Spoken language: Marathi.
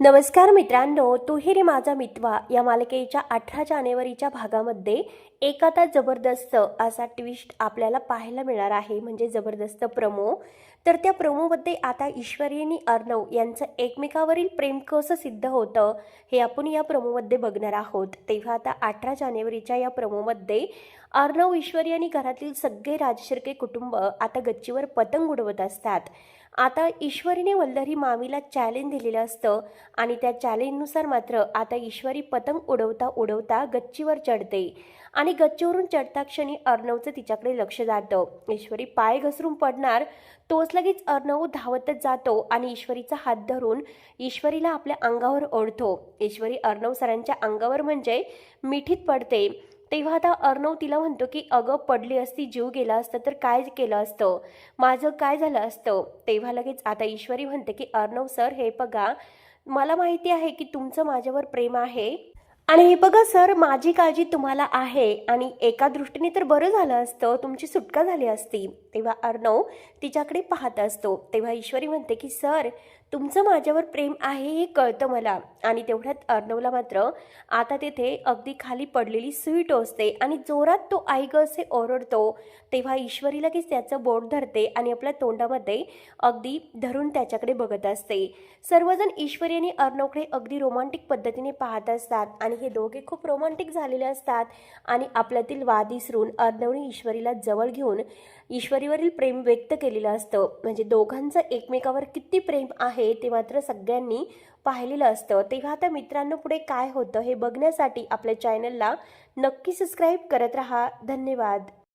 नमस्कार मित्रांनो तूही रे माझा मितवा या मालिकेच्या अठरा जानेवारीच्या भागामध्ये एक आता जबरदस्त असा ट्विस्ट आपल्याला पाहायला मिळणार आहे. म्हणजे जबरदस्त प्रमो तर त्या प्रमोमध्ये आता ईश्वरी आणि अर्णव यांचं एकमेकावरील प्रेम कसं सिद्ध होतं हे आपण या प्रमोमध्ये बघणार आहोत. तेव्हा आता अठरा जानेवारीच्या या प्रमोमध्ये अर्णव ईश्वरी आणि घरातील सगळे राजशिर्के कुटुंब आता गच्चीवर पतंग उडवत असतात. आता ईश्वरीने वल्लरी मामीला चॅलेंज दिलेलं असतं आणि त्या चॅलेंजनुसार मात्र आता ईश्वरी पतंग उडवता उडवता गच्चीवर चढते. आणि गच्चीवरून चढता क्षणी अर्णवचं तिच्याकडे लक्ष जातं. ईश्वरी पाय घसरून पडणार तोच लगेच अर्णव धावतच जातो आणि ईश्वरीचा हात धरून ईश्वरीला आपल्या अंगावर ओढतो. ईश्वरी अर्णव सरांच्या अंगावर म्हणजे मिठीत पडते. तेव्हा आता अर्णव तिला म्हणतो की अगं पडली असती जीव गेला असतं तर काय केलं असतं? माझं काय झालं असतं? तेव्हा लगेच आता ईश्वरी म्हणते की अर्णव सर हे बघा मला माहिती आहे की तुमचं माझ्यावर प्रेम आहे. आणि हे बघा सर माझी काळजी तुम्हाला आहे आणि एका दृष्टीने तर बरं झालं असतं. तुमची सुटका झाली असती. तेव्हा अर्णव तिच्याकडे पाहत असतो. तेव्हा ईश्वरी म्हणते की सर तुमचं माझ्यावर प्रेम आहे हे कळतं मला. आणि तेवढ्यात अर्णवला मात्र आता तेथे अगदी खाली पडलेली सुई टोचते आणि जोरात तो आई ग असे ओरडतो. तेव्हा ईश्वरी लगेच त्याचं बोट धरते आणि आपल्या तोंडामध्ये अगदी धरून त्याच्याकडे बघत असते. सर्वजण ईश्वरी आणि अर्णवकडे अगदी रोमांटिक पद्धतीने पाहत असतात आणि हे दोघे खूप रोमांटिक झालेले असतात. आणि आपल्यातील वाद विसरून अर्णवने ईश्वरीला जवळ घेऊन ईश्वरीवरील प्रेम व्यक्त केलेलं असतं. म्हणजे दोघांचं एकमेकावर किती प्रेम आहे ते मात्र सगळ्यांनी पाहिलेलं असतं. तेव्हा आता मित्रांनो पुढे काय होतं हे बघण्यासाठी आपल्या चॅनलला नक्की सबस्क्राईब करत राहा. धन्यवाद.